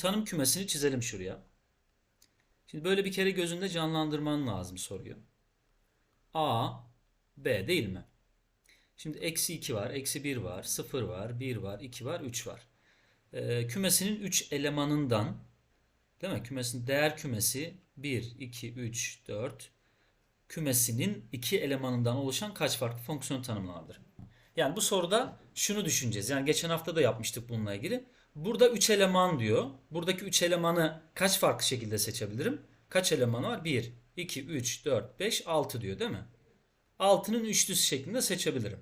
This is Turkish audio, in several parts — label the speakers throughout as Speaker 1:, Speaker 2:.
Speaker 1: tanım kümesini çizelim şuraya. Şimdi böyle bir kere gözünde canlandırman lazım soruyu. A, B değil mi? Şimdi eksi 2 var, eksi 1 var, 0 var, 1 var, 2 var, 3 var. Ee, kümesinin 3 elemanından değil mi? Kümesinin değer kümesi 1, 2, 3, 4 kümesinin 2 elemanından oluşan kaç farklı fonksiyon tanımlanabilir? Yani bu soruda şunu düşüneceğiz. Yani geçen hafta da yapmıştık bununla ilgili. Burada 3 eleman diyor. Buradaki 3 elemanı kaç farklı şekilde seçebilirim? Kaç elemanı var? 1, 2, 3, 4, 5, 6 diyor değil mi? 6'nın üçlüsü şeklinde seçebilirim.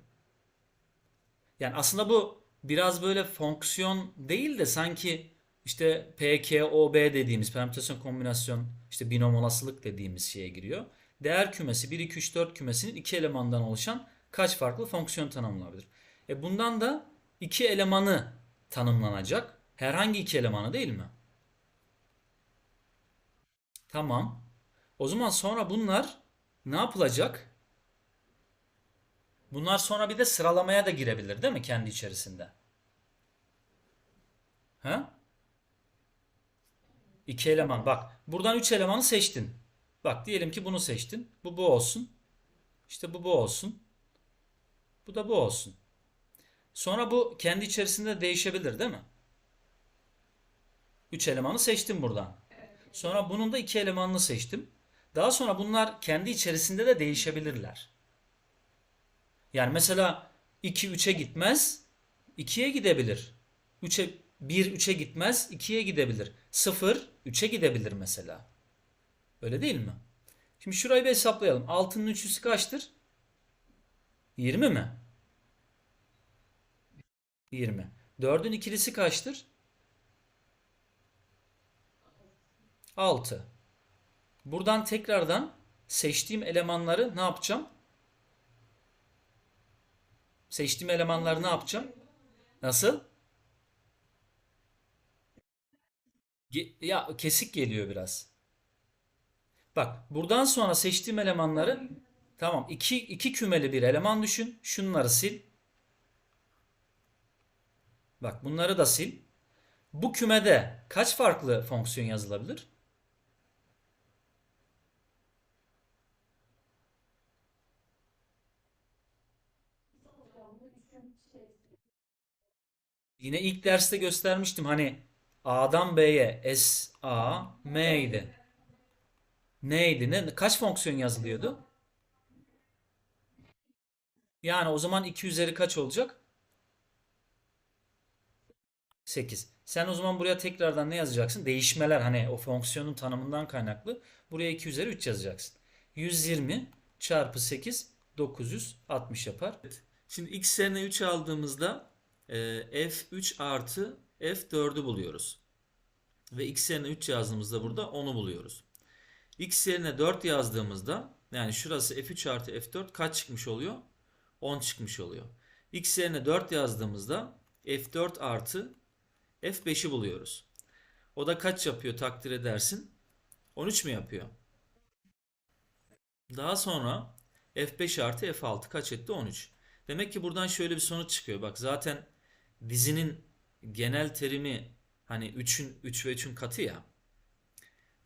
Speaker 1: Yani aslında bu biraz böyle fonksiyon değil de sanki işte PKOB dediğimiz permütasyon kombinasyon işte binom olasılık dediğimiz şeye giriyor. Değer kümesi 1, 2, 3, 4 kümesinin iki elemandan oluşan kaç farklı fonksiyon tanımlanabilir? E bundan da iki elemanı tanımlanacak. Herhangi iki elemanı değil mi? Tamam. O zaman sonra bunlar ne yapılacak? Bunlar sonra bir de sıralamaya da girebilir değil mi kendi içerisinde? Ha? İki eleman. Bak buradan üç elemanı seçtin. Bak diyelim ki bunu seçtin. Bu bu olsun. İşte bu bu olsun. Bu da bu olsun. Sonra bu kendi içerisinde değişebilir değil mi? Üç elemanı seçtim buradan. Sonra bunun da iki elemanını seçtim. Daha sonra bunlar kendi içerisinde de değişebilirler. Yani mesela 2 3'e gitmez, 2'ye gidebilir. 3'e 1 3'e gitmez, 2'ye gidebilir. 0 3'e gidebilir mesela. Öyle değil mi? Şimdi şurayı bir hesaplayalım. 6'nın üçlüsü kaçtır? 20 mi? 20. 4'ün ikilisi kaçtır? 6. Buradan tekrardan seçtiğim elemanları ne yapacağım? Seçtiğim elemanları ne yapacağım? Nasıl? Ge- Ya kesik geliyor biraz. Bak buradan sonra seçtiğim elemanları tamam iki, iki kümeli bir eleman düşün. Şunları sil. Bak bunları da sil. Bu kümede kaç farklı fonksiyon yazılabilir? Yine ilk derste göstermiştim hani A'dan B'ye S A M idi. Neydi? Ne, kaç fonksiyon yazılıyordu? Yani o zaman 2 üzeri kaç olacak? 8. Sen o zaman buraya tekrardan ne yazacaksın? Değişmeler hani o fonksiyonun tanımından kaynaklı. Buraya 2 üzeri 3 yazacaksın. 120 çarpı 8 960 yapar. Şimdi x yerine 3 aldığımızda e, f3 artı f4'ü buluyoruz. Ve x yerine 3 yazdığımızda burada 10'u buluyoruz. x yerine 4 yazdığımızda yani şurası f3 artı f4 kaç çıkmış oluyor? 10 çıkmış oluyor. x yerine 4 yazdığımızda f4 artı f5'i buluyoruz. O da kaç yapıyor takdir edersin? 13 mi yapıyor? Daha sonra f5 artı f6 kaç etti? 13. Demek ki buradan şöyle bir sonuç çıkıyor. Bak zaten dizinin genel terimi hani 3'ün 3 ve 3'ün katı ya.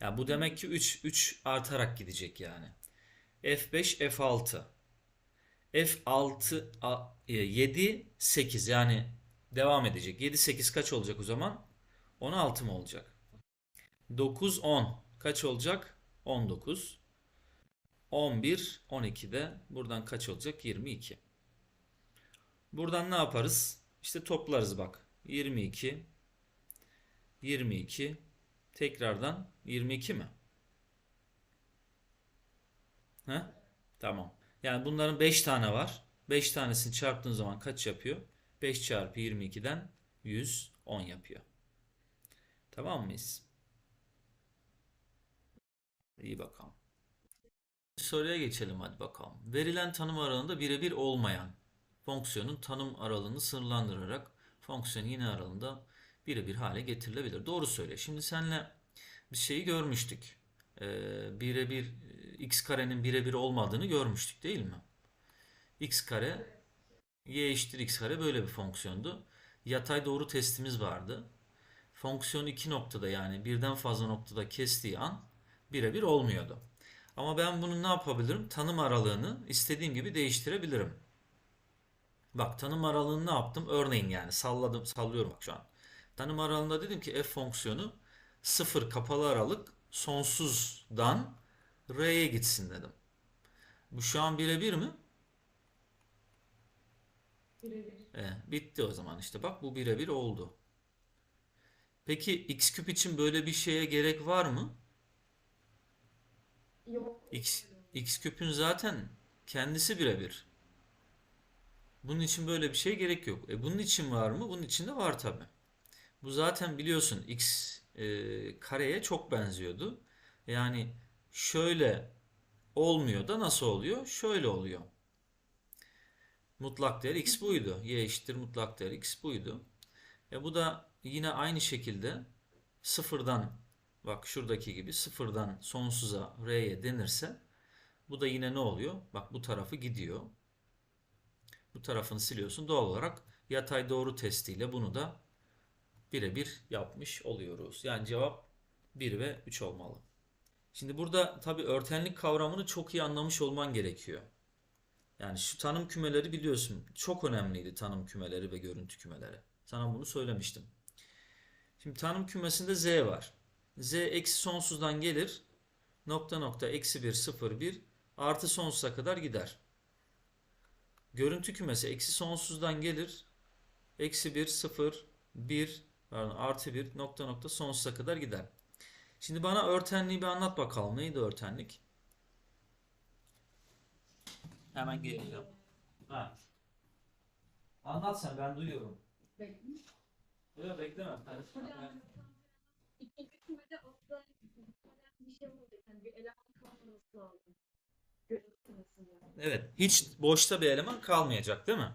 Speaker 1: Ya bu demek ki 3 3 artarak gidecek yani. F5 F6 F6 a- e, 7 8 yani devam edecek. 7 8 kaç olacak o zaman? 16 mı olacak? 9 10 kaç olacak? 19 11 12 de buradan kaç olacak? 22. Buradan ne yaparız? İşte toplarız bak. 22 22 tekrardan 22 mi? He? Tamam. Yani bunların 5 tane var. 5 tanesini çarptığın zaman kaç yapıyor? 5 çarpı 22'den 110 yapıyor. Tamam mıyız? İyi bakalım. Soruya geçelim hadi bakalım. Verilen tanım aralığında birebir olmayan fonksiyonun tanım aralığını sınırlandırarak fonksiyon yine aralığında birebir hale getirilebilir. Doğru söyle. Şimdi senle bir şeyi görmüştük. Ee, birebir e, x karenin birebir olmadığını görmüştük değil mi? x kare y eşittir x kare böyle bir fonksiyondu. Yatay doğru testimiz vardı. fonksiyon iki noktada yani birden fazla noktada kestiği an birebir olmuyordu. Ama ben bunu ne yapabilirim? Tanım aralığını istediğim gibi değiştirebilirim. Bak tanım aralığını ne yaptım? Örneğin yani salladım, sallıyorum bak şu an. Tanım aralığında dedim ki f fonksiyonu sıfır kapalı aralık sonsuzdan r'ye gitsin dedim. Bu şu an birebir mi?
Speaker 2: Birebir.
Speaker 1: E, bitti o zaman işte bak bu birebir oldu. Peki x küp için böyle bir şeye gerek var mı?
Speaker 2: Yok.
Speaker 1: X, x küpün zaten kendisi birebir. Bunun için böyle bir şey gerek yok. E bunun için var mı? Bunun için de var tabi. Bu zaten biliyorsun x e, kareye çok benziyordu. Yani şöyle olmuyor da nasıl oluyor? Şöyle oluyor. Mutlak değer x buydu. Y eşittir mutlak değer x buydu. E bu da yine aynı şekilde sıfırdan bak şuradaki gibi sıfırdan sonsuza r'ye denirse bu da yine ne oluyor? Bak bu tarafı gidiyor. Bu tarafını siliyorsun. Doğal olarak yatay doğru testiyle bunu da birebir yapmış oluyoruz. Yani cevap 1 ve 3 olmalı. Şimdi burada tabii örtenlik kavramını çok iyi anlamış olman gerekiyor. Yani şu tanım kümeleri biliyorsun. Çok önemliydi tanım kümeleri ve görüntü kümeleri. Sana bunu söylemiştim. Şimdi tanım kümesinde z var. z eksi sonsuzdan gelir. Nokta nokta eksi 1 0 1 artı sonsuza kadar gider. Görüntü kümesi eksi sonsuzdan gelir. Eksi 1 0 1 pardon artı 1 nokta nokta sonsuza kadar gider. Şimdi bana örtenliği bir anlat bakalım. Neydi örtenlik? Hemen geliyorum. Ha. Anlat sen ben duyuyorum.
Speaker 2: Bekle.
Speaker 1: Yok bekleme.
Speaker 2: İkinci kümede aslında bir şey olacak. Yani bir eleman kalmaması lazım.
Speaker 1: Evet. Hiç boşta bir eleman kalmayacak değil mi?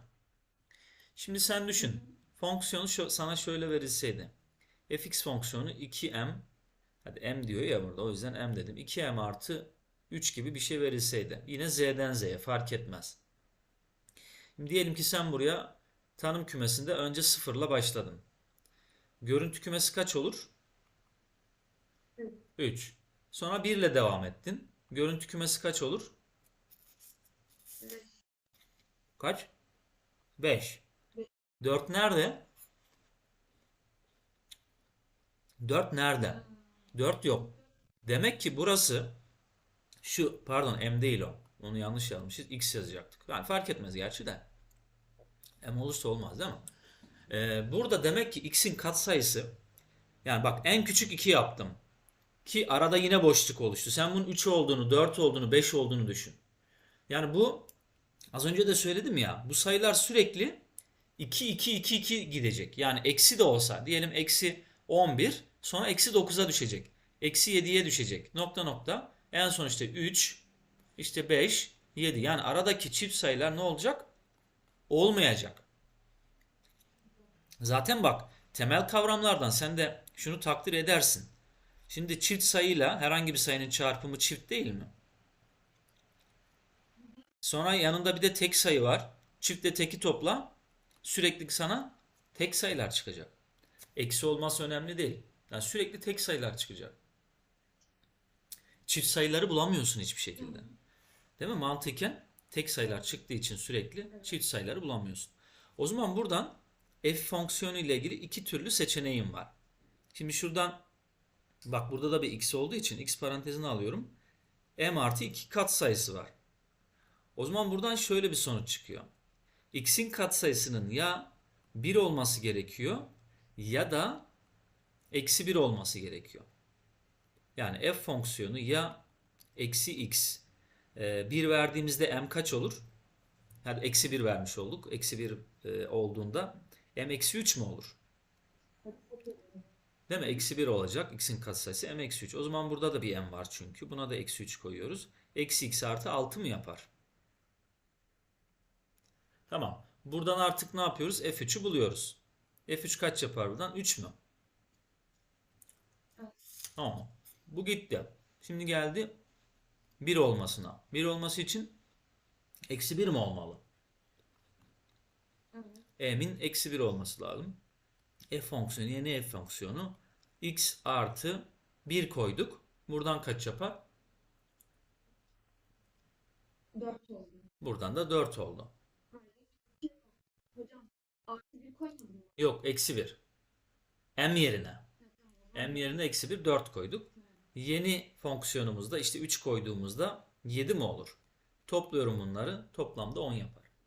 Speaker 1: Şimdi sen düşün. Fonksiyonu şu- sana şöyle verilseydi. fx fonksiyonu 2m hadi m diyor ya burada o yüzden m dedim. 2m artı 3 gibi bir şey verilseydi. Yine z'den z'ye fark etmez. Şimdi diyelim ki sen buraya tanım kümesinde önce sıfırla başladın. Görüntü kümesi kaç olur? 3. Sonra 1 ile devam ettin. Görüntü kümesi kaç olur? Kaç? 5.
Speaker 2: Beş.
Speaker 1: 4 nerede? 4 nerede? 4 yok. Demek ki burası şu pardon M değil o. Onu yanlış yazmışız. X yazacaktık. Yani fark etmez gerçi de. M olursa olmaz değil mi? Ee, burada demek ki X'in katsayısı yani bak en küçük 2 yaptım. Ki arada yine boşluk oluştu. Sen bunun 3 olduğunu, 4 olduğunu, 5 olduğunu düşün. Yani bu Az önce de söyledim ya bu sayılar sürekli 2 2 2 2 gidecek. Yani eksi de olsa diyelim eksi 11 sonra eksi 9'a düşecek. Eksi 7'ye düşecek. Nokta nokta. En son işte 3 işte 5 7 yani aradaki çift sayılar ne olacak? Olmayacak. Zaten bak temel kavramlardan sen de şunu takdir edersin. Şimdi çift sayıyla herhangi bir sayının çarpımı çift değil mi? Sonra yanında bir de tek sayı var. Çiftle teki topla. Sürekli sana tek sayılar çıkacak. Eksi olması önemli değil. Yani sürekli tek sayılar çıkacak. Çift sayıları bulamıyorsun hiçbir şekilde. Değil mi? Mantıken tek sayılar çıktığı için sürekli çift sayıları bulamıyorsun. O zaman buradan f fonksiyonu ile ilgili iki türlü seçeneğim var. Şimdi şuradan bak burada da bir x olduğu için x parantezine alıyorum. m artı 2 kat sayısı var. O zaman buradan şöyle bir sonuç çıkıyor. X'in katsayısının ya 1 olması gerekiyor ya da eksi 1 olması gerekiyor. Yani f fonksiyonu ya eksi x 1 verdiğimizde m kaç olur? Yani eksi 1 vermiş olduk. Eksi 1 olduğunda m eksi 3 mü olur? Değil mi? Eksi 1 olacak. X'in katsayısı m eksi 3. O zaman burada da bir m var çünkü. Buna da eksi 3 koyuyoruz. Eksi x artı 6 mı yapar? Tamam. Buradan artık ne yapıyoruz? F3'ü buluyoruz. F3 kaç yapar buradan? 3 mü?
Speaker 2: Evet.
Speaker 1: Tamam. Bu gitti. Şimdi geldi 1 olmasına. 1 olması için eksi 1 mi olmalı?
Speaker 2: Evet.
Speaker 1: M'in eksi 1 olması lazım. f fonksiyonu yeni f fonksiyonu x artı 1 koyduk. Buradan kaç yapar?
Speaker 2: 4 oldu.
Speaker 1: Buradan da 4 oldu.
Speaker 2: Hayır. Hocam artı bir koymadın mı?
Speaker 1: Yok eksi 1. m yerine. M yerine eksi 1 4 koyduk. Yeni fonksiyonumuzda işte 3 koyduğumuzda 7 mi olur? Topluyorum bunları. Toplamda 10 yapar.